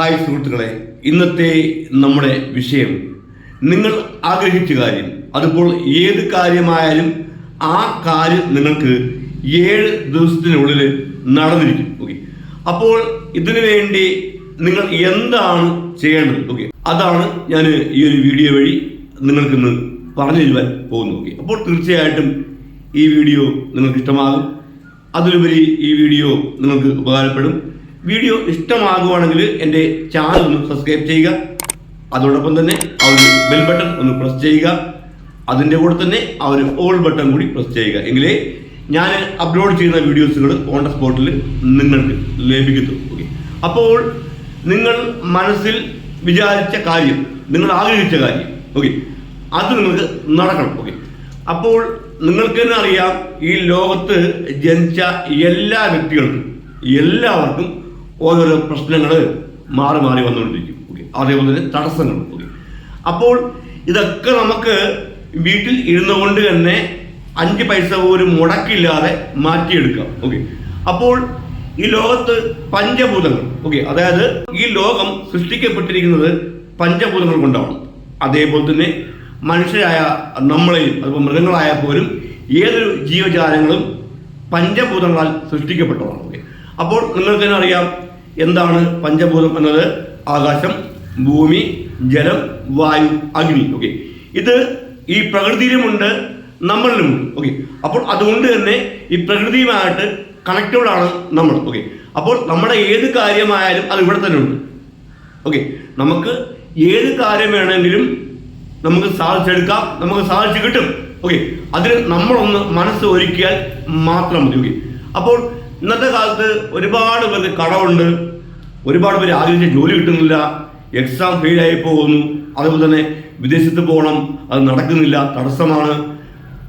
Hi സുഹൃത്തുക്കളെ ഇന്നത്തെ നമ്മുടെ വിഷയം നിങ്ങൾ ആഗ്രഹിച്ച കാര്യം അതിപ്പോൾ ഏത് കാര്യമായാലും ആ കാര്യം നിങ്ങൾക്ക് ഏഴ് ദിവസത്തിനുള്ളിൽ നടന്നിരിക്കും ഓക്കെ അപ്പോൾ ഇതിനു വേണ്ടി നിങ്ങൾ എന്താണ് ചെയ്യേണ്ടത് ഓക്കെ അതാണ് ഞാൻ ഈ ഒരു വീഡിയോ വഴി നിങ്ങൾക്കിന്ന് പറഞ്ഞു തരുവാൻ പോകുന്നു ഓക്കെ അപ്പോൾ തീർച്ചയായിട്ടും ഈ വീഡിയോ നിങ്ങൾക്ക് ഇഷ്ടമാകും. അതിലുപരി ഈ വീഡിയോ നിങ്ങൾക്ക് ഉപകാരപ്പെടും. വീഡിയോ ഇഷ്ടമാകുവാണെങ്കിൽ എന്റെ ചാനൽ ഒന്ന് സബ്സ്ക്രൈബ് ചെയ്യുക. അതോടൊപ്പം തന്നെ ആ ഒരു ബെൽ ബട്ടൺ ഒന്ന് പ്രസ് ചെയ്യുക. അതിന്റെ കൂടെ തന്നെ ആ ഒരു ഓൾ ബട്ടൺ കൂടി പ്രസ് ചെയ്യുക. എങ്കിലേ ഞാൻ അപ്ലോഡ് ചെയ്യുന്ന വീഡിയോസുകൾ ഓൺ ദ സ്പോട്ടിൽ നിങ്ങൾക്ക് ലഭിക്കത്തു ഓക്കെ അപ്പോൾ നിങ്ങൾ മനസ്സിൽ വിചാരിച്ച കാര്യം നിങ്ങൾ ആഗ്രഹിച്ച കാര്യം ഓക്കെ അത് നിങ്ങൾക്ക് നടക്കണം. ഓക്കെ അപ്പോൾ നിങ്ങൾക്ക് തന്നെ അറിയാം ഈ ലോകത്ത് ജനിച്ച എല്ലാ വ്യക്തികൾക്കും എല്ലാവർക്കും ഓരോരോ പ്രശ്നങ്ങൾ മാറി മാറി വന്നുകൊണ്ടിരിക്കും. ഓക്കെ അതേപോലെ തന്നെ തടസ്സങ്ങൾ ഓക്കെ അപ്പോൾ ഇതൊക്കെ നമുക്ക് വീട്ടിൽ ഇരുന്നു കൊണ്ട് തന്നെ അഞ്ച് പൈസ ഒരു മുടക്കില്ലാതെ മാറ്റിയെടുക്കാം. ഓക്കെ അപ്പോൾ ഈ ലോകത്ത് പഞ്ചഭൂതങ്ങൾ. ഓക്കെ അതായത് ഈ ലോകം സൃഷ്ടിക്കപ്പെട്ടിരിക്കുന്നത് പഞ്ചഭൂതങ്ങൾ കൊണ്ടാണ്. അതേപോലെ തന്നെ മനുഷ്യരായ നമ്മളെയും അതുപോലെ മൃഗങ്ങളായ പോലും ഏതൊരു ജീവജാലങ്ങളും പഞ്ചഭൂതങ്ങളാൽ സൃഷ്ടിക്കപ്പെട്ടതാണ് ഓക്കെ അപ്പോൾ നിങ്ങൾക്ക് തന്നെ അറിയാം എന്താണ് പഞ്ചഭൂതം എന്നത്? ആകാശം ഭൂമി ജലം വായു അഗ്നി. ഓക്കെ ഇത് ഈ പ്രകൃതിയിലുമുണ്ട് നമ്മളിലുമുണ്ട്. ഓക്കെ അപ്പോൾ അതുകൊണ്ട് തന്നെ ഈ പ്രകൃതിയുമായിട്ട് കണക്റ്റഡ് ആണ് നമ്മൾ. ഓക്കെ അപ്പോൾ നമ്മുടെ ഏത് കാര്യമായാലും അത് ഇവിടെ തന്നെ ഉണ്ട്. ഓക്കെ നമുക്ക് ഏത് കാര്യം വേണമെങ്കിലും നമുക്ക് സാധിച്ചെടുക്കാം നമുക്ക് സാധിച്ചു കിട്ടും. ഓക്കെ അതിന് നമ്മളൊന്ന് മനസ്സ് ഒരുക്കിയാൽ മാത്രം മതി. ഓക്കെ അപ്പോൾ ഇന്നത്തെ കാലത്ത് ഒരുപാട് പേർക്ക് കടമുണ്ട്. ഒരുപാട് പേര് ആഗ്രഹിച്ച ജോലി കിട്ടുന്നില്ല. എക്സാം ഫെയിലായി പോകുന്നു. അതുപോലെ തന്നെ വിദേശത്ത് പോകണം. അത് നടക്കുന്നില്ല. തടസ്സമാണ്.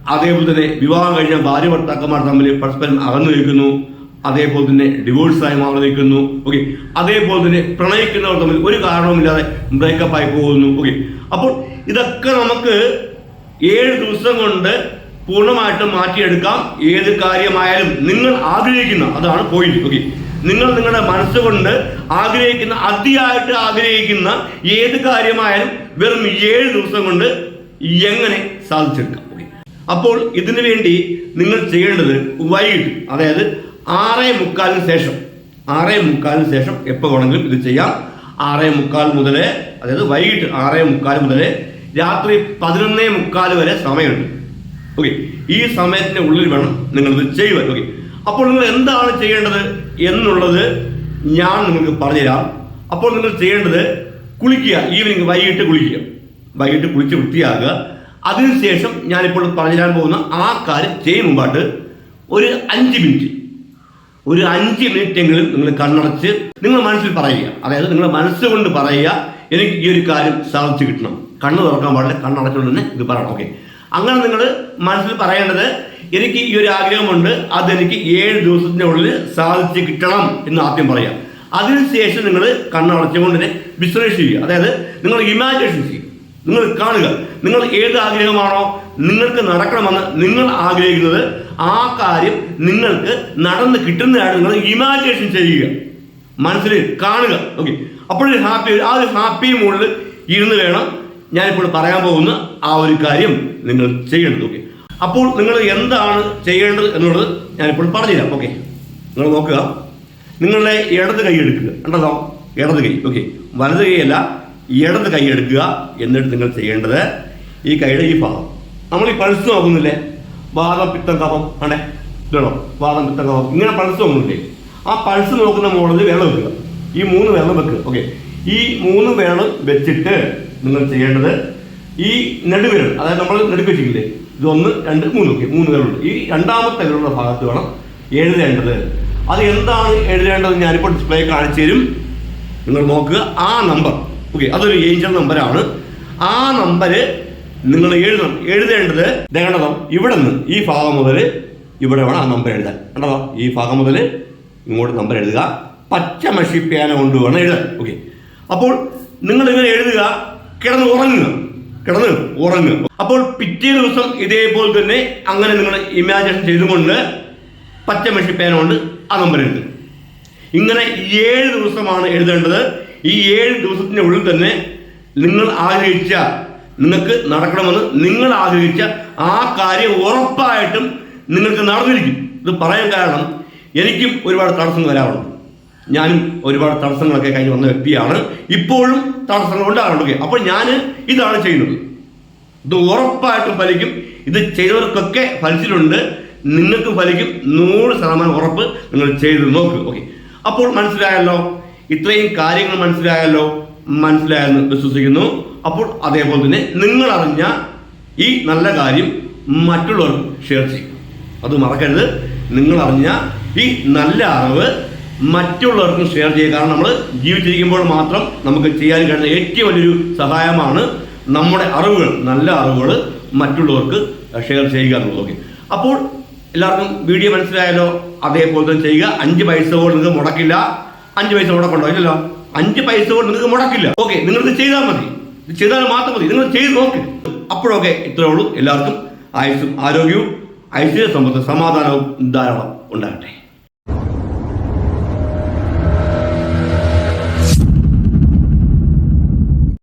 അതേപോലെ തന്നെ വിവാഹം കഴിഞ്ഞ ഭാര്യ ഭർത്താക്കന്മാർ തമ്മിൽ പരസ്പരം അകന്നു നിൽക്കുന്നു. അതേപോലെ തന്നെ ഡിവോഴ്സായി മാറി നിൽക്കുന്നു. ഓക്കെ അതേപോലെ തന്നെ പ്രണയിക്കുന്നവർ തമ്മിൽ ഒരു കാരണവുമില്ലാതെ ബ്രേക്കപ്പ് ആയി പോകുന്നു. ഓക്കെ അപ്പോൾ ഇതൊക്കെ നമുക്ക് ഏഴ് ദിവസം കൊണ്ട് പൂർണമായിട്ടും മാറ്റിയെടുക്കാം. ഏത് കാര്യമായാലും നിങ്ങൾ ആഗ്രഹിക്കുന്ന അതാണ് പോയിന്റ് ഓക്കെ നിങ്ങൾ നിങ്ങളുടെ മനസ്സുകൊണ്ട് ആഗ്രഹിക്കുന്ന അതിയായിട്ട് ആഗ്രഹിക്കുന്ന ഏത് കാര്യമായാലും വെറും ഏഴ് ദിവസം കൊണ്ട് എങ്ങനെ സാധിച്ചെടുക്കാം. ഓക്കെ അപ്പോൾ ഇതിനു വേണ്ടി നിങ്ങൾ ചെയ്യേണ്ടത് വൈകിട്ട് അതായത് ആറേ മുക്കാലിന് ശേഷം ആറേ മുക്കാലിന് ശേഷം എപ്പോൾ വേണമെങ്കിലും ഇത് ചെയ്യാം. ആറേ മുക്കാൽ മുതൽ അതായത് വൈകിട്ട് ആറേ മുക്കാൽ മുതൽ രാത്രി പതിനൊന്നേ മുക്കാൽ വരെ സമയമുണ്ട്. ഓക്കെ ഈ സമയത്തിന്റെ ഉള്ളിൽ വേണം നിങ്ങൾ ഇത് ചെയ്യുവാൻ. ഓക്കെ അപ്പോൾ നിങ്ങൾ എന്താണ് ചെയ്യേണ്ടത് എന്നുള്ളത് ഞാൻ നിങ്ങൾക്ക് പറഞ്ഞുതരാം. അപ്പോൾ നിങ്ങൾ ചെയ്യേണ്ടത് കുളിക്കുക. ഈവനിങ് വൈകിട്ട് കുളിക്കുക. വൈകിട്ട് കുളിച്ച് വൃത്തിയാക്കുക. അതിനുശേഷം ഞാനിപ്പോൾ പറഞ്ഞുതരാൻ പോകുന്ന ആ കാര്യം ചെയ്യും മുമ്പായിട്ട് ഒരു അഞ്ച് മിനിറ്റ്. ഒരു അഞ്ച് മിനിറ്റെങ്കിലും നിങ്ങൾ കണ്ണടച്ച് നിങ്ങൾ മനസ്സിൽ പറയുക. അതായത് നിങ്ങൾ മനസ്സുകൊണ്ട് പറയുക എനിക്ക് ഈ ഒരു കാര്യം സാധിച്ചു കിട്ടണം. കണ്ണ് തുറക്കാൻ പാടില്ല കണ്ണടച്ചുകൊണ്ട് തന്നെ ഇത് പറയണം. ഓക്കെ അങ്ങനെ നിങ്ങൾ മനസ്സിൽ പറയേണ്ടത് എനിക്ക് ഈ ഒരു ആഗ്രഹമുണ്ട് അതെനിക്ക് ഏഴ് ദിവസത്തിന്റെ ഉള്ളിൽ സാധിച്ചു കിട്ടണം എന്ന് ആദ്യം പറയാം. അതിനുശേഷം നിങ്ങൾ കണ്ണടച്ചുകൊണ്ട് വിശ്ലേഷ ചെയ്യുക. അതായത് നിങ്ങൾ ഇമാജിനേഷൻ ചെയ്യുക നിങ്ങൾ കാണുക. നിങ്ങൾ ഏത് ആഗ്രഹമാണോ നിങ്ങൾക്ക് നടക്കണമെന്ന് നിങ്ങൾ ആഗ്രഹിക്കുന്നത് ആ കാര്യം നിങ്ങൾക്ക് നടന്ന് കിട്ടുന്നതാണ് നിങ്ങൾ ഇമാജിനേഷൻ ചെയ്യുക. മനസ്സിൽ കാണുക. ഓക്കെ അപ്പോഴൊരു ഹാപ്പി ആ ഒരു ഹാപ്പി മൂഡിൽ ഇരുന്ന് വേണം ഞാനിപ്പോൾ പറയാൻ പോകുന്ന ആ ഒരു കാര്യം. നിങ്ങൾ ചെയ്യേണ്ടത് ഓക്കെ അപ്പോൾ നിങ്ങൾ എന്താണ് ചെയ്യേണ്ടത് എന്നുള്ളത് ഞാനിപ്പോൾ പറഞ്ഞുതരാം ഓക്കെ നിങ്ങൾ നോക്കുക. നിങ്ങളുടെ ഇടത് കൈ എടുക്കുക. കണ്ടതോ? ഇടത് കൈ ഓക്കെ വലത് കൈയല്ല ഇടത് കൈ എടുക്കുക എന്നിട്ട് നിങ്ങൾ ചെയ്യേണ്ടത് ഈ കൈയുടെ ഈ ഭാഗം. നമ്മൾ ഈ പൾസ് നോക്കുന്നില്ലേ? വാദം പിത്തം കഫം ആണേ ഇതാണോ വാദം പിത്തം കഫം. ഇങ്ങനെ പൾസ് നോക്കുന്നില്ലേ? ആ പൾസ് നോക്കുന്ന മോഡലിൽ വെള്ളം വെക്കുക. ഈ മൂന്ന് വെള്ളം വെക്കുക ഓക്കെ ഈ മൂന്ന് വെള്ളം വെച്ചിട്ട് നിങ്ങൾ ചെയ്യേണ്ടത് ഈ നെടുവിരൽ അതായത് നമ്മൾ നെടുപ്പിച്ചില്ലേ ഒന്ന് രണ്ട് മൂന്ന് ഓക്കെ മൂന്ന് വിരലുണ്ട്. ഈ രണ്ടാമത്തെ വിരലുള്ള ഭാഗത്ത് വേണം എഴുതേണ്ടത്. അത് എന്താണ് എഴുതേണ്ടത് ഞാനിപ്പോൾ ഡിസ്പ്ലേ കാണിച്ചു തരും. നിങ്ങൾ നോക്കുക. ആ നമ്പർ ഓക്കെ അതൊരു ഏഞ്ചൽ നമ്പറാണ് ആ നമ്പര് നിങ്ങൾ എഴുതണം. എഴുതേണ്ടത് വേണ്ടതോ ഇവിടെ നിന്ന് ഈ ഭാഗം മുതൽ ഇവിടെ വേണം ആ നമ്പർ എഴുതാൻ. കണ്ടതോ? ഈ ഭാഗം മുതൽ ഇങ്ങോട്ട് നമ്പർ എഴുതുക. പച്ച മഷിപ്പേന പേന കൊണ്ട് വേണം എഴുതാൻ. ഓക്കെ. അപ്പോൾ നിങ്ങൾ ഇങ്ങനെ എഴുതുക കിടന്ന് ഉറങ്ങുക കിടന്ന് ഉറങ്ങും. അപ്പോൾ പിറ്റേ ദിവസം ഇതേപോലെ തന്നെ അങ്ങനെ നിങ്ങൾ ഇമാജിനേഷൻ ചെയ്തുകൊണ്ട് പച്ച മഷി പേന കൊണ്ട് ആ നമ്പർ എഴുതും. ഇങ്ങനെ ഏഴ് ദിവസമാണ് എഴുതേണ്ടത്. ഈ ഏഴ് ദിവസത്തിന്റെ ഉള്ളിൽ തന്നെ നിങ്ങൾ ആഗ്രഹിച്ച നിങ്ങൾക്ക് നടക്കണമെന്ന് നിങ്ങൾ ആഗ്രഹിച്ച ആ കാര്യം ഉറപ്പായിട്ടും നിങ്ങൾക്ക് നടന്നിരിക്കും. ഇത് പറയാൻ കാരണം എനിക്കും ഒരുപാട് തടസ്സങ്ങൾ വരാറുണ്ട്. ഞാനും ഒരുപാട് തടസ്സങ്ങളൊക്കെ കഴിഞ്ഞ് വന്ന വ്യക്തിയാണ്. ഇപ്പോഴും തടസ്സങ്ങൾ ഓക്കെ അപ്പോൾ ഞാൻ ഇതാണ് ചെയ്യുന്നത്. ഇത് ഉറപ്പായിട്ടും ഫലിക്കും. ഇത് ചെയ്തവർക്കൊക്കെ ഫലിച്ചിട്ടുണ്ട്. നിങ്ങൾക്ക് ഫലിക്കും. നൂറ് ശതമാനം ഉറപ്പ് നിങ്ങൾ ചെയ്ത് നോക്ക്. ഓക്കെ അപ്പോൾ മനസ്സിലായല്ലോ? ഇത്രയും കാര്യങ്ങൾ മനസ്സിലായല്ലോ? മനസ്സിലായെന്ന് വിശ്വസിക്കുന്നു. അപ്പോൾ അതേപോലെ തന്നെ നിങ്ങൾ അറിഞ്ഞ ഈ നല്ല കാര്യം മറ്റുള്ളവർക്ക് ഷെയർ ചെയ്യും. അത് മറക്കരുത്. നിങ്ങൾ അറിഞ്ഞ ഈ നല്ല അറിവ് മറ്റുള്ളവർക്കും ഷെയർ ചെയ്യുക. കാരണം നമ്മൾ ജീവിച്ചിരിക്കുമ്പോൾ മാത്രം നമുക്ക് ചെയ്യാൻ കഴിയുന്ന ഏറ്റവും വലിയൊരു സഹായമാണ് നമ്മുടെ അറിവുകൾ നല്ല അറിവുകൾ മറ്റുള്ളവർക്ക് ഷെയർ ചെയ്യുക എന്നുള്ളത്. ഓക്കെ അപ്പോൾ എല്ലാവർക്കും വീഡിയോ മനസ്സിലായാലോ അതേപോലെ തന്നെ ചെയ്യുക. അഞ്ച് പൈസ കൊണ്ട് നിങ്ങൾക്ക് മുടക്കില്ല. അഞ്ച് പൈസ മുടക്കുണ്ടോ ഇല്ലല്ലോ. അഞ്ച് പൈസ കൊണ്ട് നിങ്ങൾക്ക് മുടക്കില്ല. ഓക്കെ നിങ്ങൾക്ക് ചെയ്താൽ മതി. ചെയ്താൽ മാത്രം മതി. നിങ്ങൾ ചെയ്ത് നോക്ക്. അപ്പോഴൊക്കെ ഇത്രേ ഉള്ളൂ. എല്ലാവർക്കും ആയുസ്സും ആരോഗ്യവും ഐശ്വര്യ സമ്പത്ത് സമാധാനവും ധാരാളം ഉണ്ടാകട്ടെ.